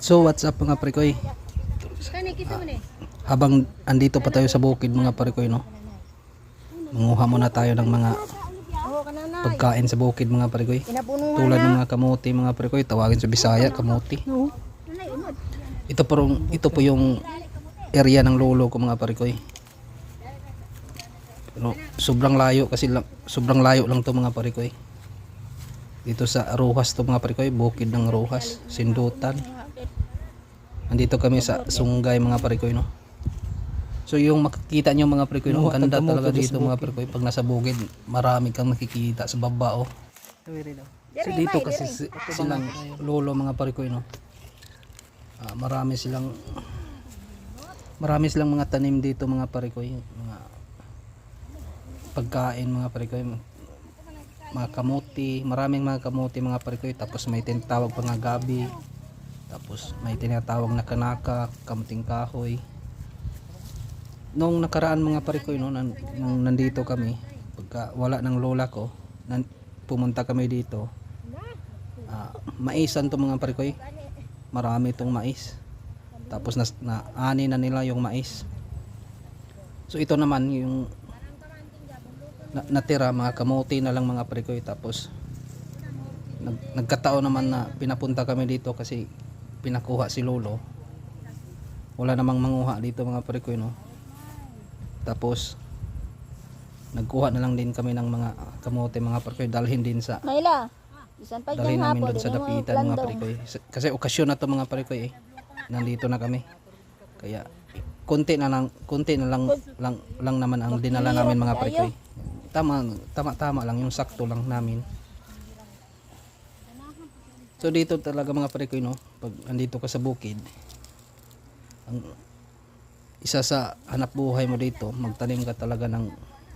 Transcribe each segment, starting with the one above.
So what's up mga parikoy? Ni. Habang andito pa tayo sa bukid mga parikoy no. Manguha muna tayo ng mga pagkain sa bukid mga parikoy. Tulad ng mga kamuti mga parikoy, tawagin sa Bisaya kamuti. Ito po ito po yung area ng lolo ko mga parikoy. Pero sobrang layo kasi lang, sobrang layo lang to mga parikoy. Dito sa Rojas to mga parikoy, bukid ng Rojas, Sindutan. Andito kami sa Sungay mga parikoy no. So yung makikita nyo mga parikoy no, ang ganda talaga dito mga parikoy. Pag nasa bukid, marami kang makikita sa baba oh. So dito kasi si- silang lolo mga parikoy no. Ah, marami silang marami silang mga tanim dito mga parikoy, mga pagkain mga parikoy, mga kamuti, maraming mga kamuti mga parikoy, tapos may tinatawag pa nga gabi, tapos may tinatawag na kanaka, kamuting kahoy. Nung nakaraan mga parikoy no, nan, nung nandito kami, pagka wala ng lola ko, nan, pumunta kami dito. Ah, maisan to mga parikoy. Marami itong mais. Tapos na, na ani na nila yung mais. So ito naman yung na, natira mga kamote na lang mga parikoy tapos nag, nagkataon naman na pinapunta kami dito kasi pinakuha si lolo. Wala namang manguha dito mga parikoy no? Tapos nagkuha na lang din kami ng mga kamote mga parikoy dalhin din sa Mayla. Dalhin namin doon sa dapitan mga parikoy S- kasi okasyon na to mga parikoy eh. Nandito na kami. Kaya konti na lang konti na lang lang, lang naman ang dinala namin mga parikoy tama tama tama lang yung sakto lang namin so dito talaga mga parikoy no pag andito ka sa bukid ang isa sa hanap buhay mo dito magtanim ka talaga ng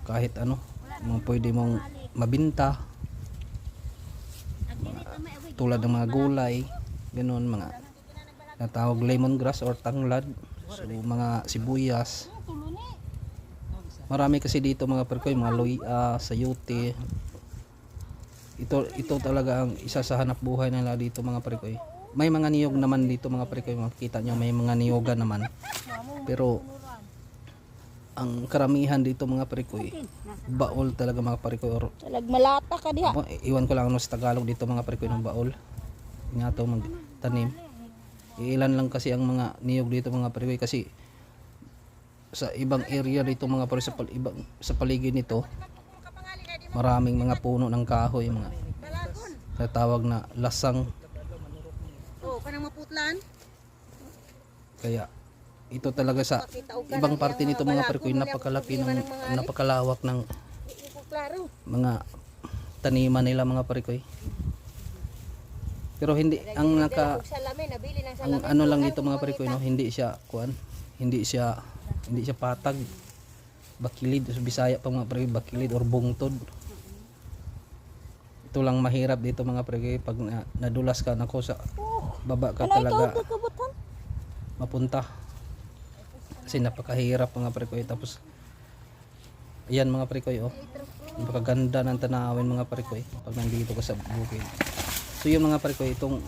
kahit ano mga pwede mong mabinta tulad ng mga gulay, ganun, mga natawag lemongrass or tanglad, so mga sibuyas. Marami kasi dito mga perkoy, mga luya, sayote. Ito ito talaga ang isa sa hanap buhay nila dito mga perkoy. May mga niyog naman dito mga perkoy, makikita nyo may mga niyoga naman. Pero ang karamihan dito mga perkoy, baol talaga mga perkoy or Talag malata ka diha. Iwan ko lang ano sa Tagalog dito mga parikoy ng baol. Nga to magtanim. Ilan lang kasi ang mga niyog dito mga parikoy kasi sa ibang area dito mga parikoy sa, pal, ibang, sa paligid nito maraming mga puno ng kahoy mga natawag na lasang. Oh, kanang maputlan. kaya ito talaga sa ibang parte nito mga parikoy napakalaki ng napakalawak ng mga taniman nila mga parikoy pero hindi ang naka ang ano lang dito mga parikoy no hindi siya kuan hindi siya hindi siya patag. Bakilid sa Bisaya pa mga parikoy bakilid or bungtod ito lang mahirap dito mga parikoy pag na, nadulas ka nako sa baba ka talaga. Kabutan. mapunta. Kasi napakahirap mga parikoy tapos ayan mga parikoy oh. Napakaganda ng tanawin mga parikoy pag nandito ka sa bukid. So yung mga parikoy itong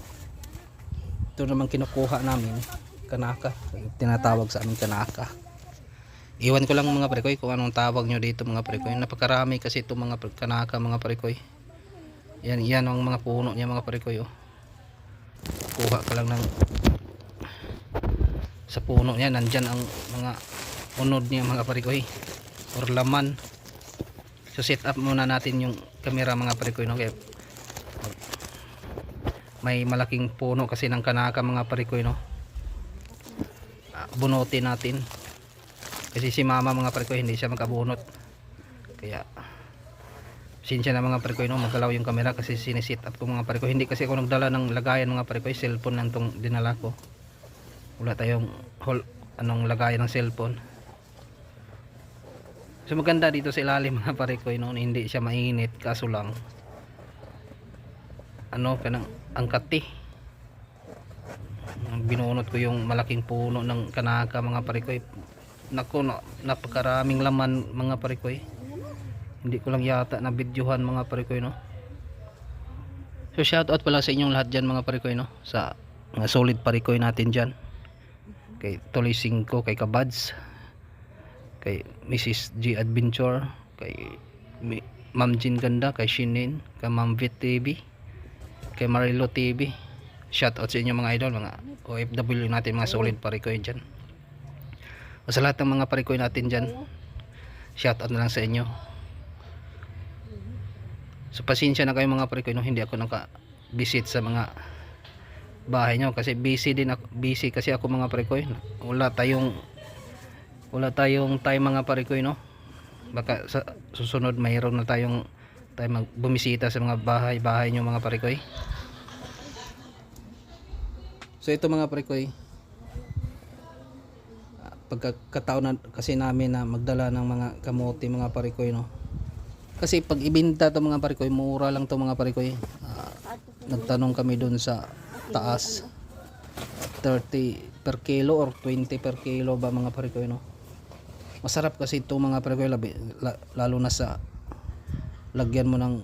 ito naman kinukuha namin kanaka. Tinatawag sa amin kanaka. Iwan ko lang mga parikoy kung anong tawag nyo dito mga parikoy napakarami kasi itong mga kanaka mga parikoy yan yan ang mga puno niya mga parikoy oh. Kuha ka lang ng sa puno niya nandyan ang mga unod niya mga parikoy or laman. So set up muna natin yung camera mga parikoy no? Kaya, may malaking puno kasi ng kanaka mga parikoy no? Ah, bunutin natin. Kasi si mama mga parikoy hindi siya magkabunot. Kaya sinsya na mga parikoy no? Magalaw yung camera kasi sinisit up ko mga parikoy. Hindi kasi ako nagdala ng lagayan mga parikoy. Cellphone lang tong dinala ko. Wala tayong hol, anong lagayan ng cellphone. So maganda dito sa ilalim mga parikoy no? Hindi siya mainit kaso lang ano kanang angkati binunot ko yung malaking puno ng kanaka mga parikoy. Nako na, napakaraming laman mga parikoy hindi ko lang yata na videohan mga parikoy no? So shout out pala sa inyong lahat dyan mga parikoy no? Sa mga solid parikoy natin dyan. Kay Tuloy 5 kay Kabads kay Mrs. G Adventure kay Ma'am Jean Ganda kay Shinin kay Ma'am Vit TV kay Marilo TV shout out sa inyo mga idol mga OFW natin mga solid parikoy dyan. O sa lahat ng mga parikoy natin dyan shout out na lang sa inyo so pasensya na kayo mga parikoy no hindi ako naka visit sa mga bahay nyo. Kasi busy din ako busy kasi ako mga parikoy wala tayong wala tayong time mga parikoy no? Baka sa susunod mayroon na tayong tayo mag bumisita sa mga bahay bahay nyo mga parikoy so ito mga parikoy ah, pagkakataon na kasi namin na magdala ng mga kamote mga parikoy no kasi pag ibinta to mga parikoy mura lang to mga parikoy Ah, nagtanong kami dun sa taas. 30 per kilo or 20 per kilo ba mga parikoy no? Masarap kasi ito mga parikoy labi, la- lalo na sa lagyan mo ng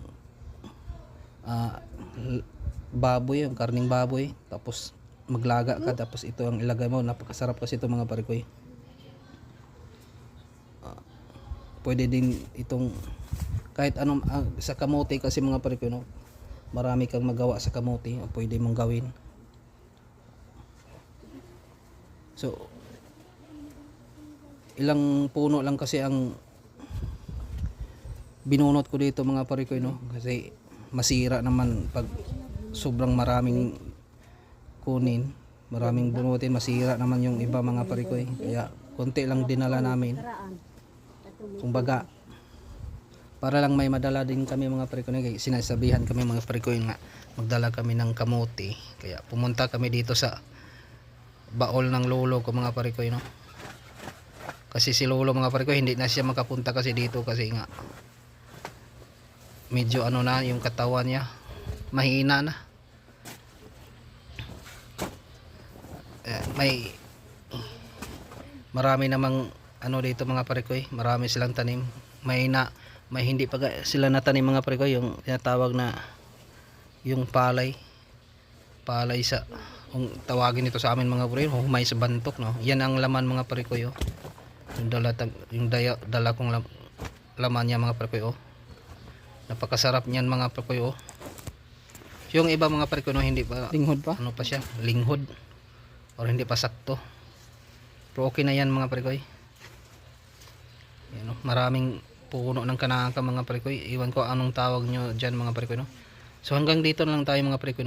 l- baboy yung karning baboy tapos maglaga ka tapos ito ang ilagay mo. Napakasarap kasi ito mga parikoy Ah, pwede din itong kahit anong ah, sa kamote kasi mga parikoy no marami kang magawa sa kamote o pwede mong gawin. So ilang puno lang kasi ang binunot ko dito mga parikoy no kasi masira naman pag sobrang maraming kunin maraming bunutin masira naman yung iba mga parikoy kaya konti lang dinala namin. Kumbaga para lang may madala din kami mga parikoy kaya sinasabihan kami mga parikoy nga magdala kami ng kamote kaya pumunta kami dito sa baol ng lolo ko mga parikoy no? Kasi si lolo mga parikoy hindi na siya makapunta kasi dito kasi nga medyo ano na yung katawan niya. Mahina na. Eh, may marami namang ano dito mga parikoy marami silang tanim. May na may hindi pa sila natanim mga parikoy yung tinatawag na yung palay palay sa kung tawagin ito sa amin mga parikoy humay sa bantok no yan ang laman mga parikoy oh. yung dala yung daya, dala kong lam, laman niya mga parikoy oh. napakasarap niyan mga parikoy oh. yung iba mga parikoy no hindi pa Linghod pa? ano pa siya linghod or hindi pa sakto pero okay na yan mga parikoy yan, no? maraming puno ng kanaka mga parikoy iwan ko anong tawag nyo dyan mga parikoy no? so hanggang dito na lang tayo mga parikoy?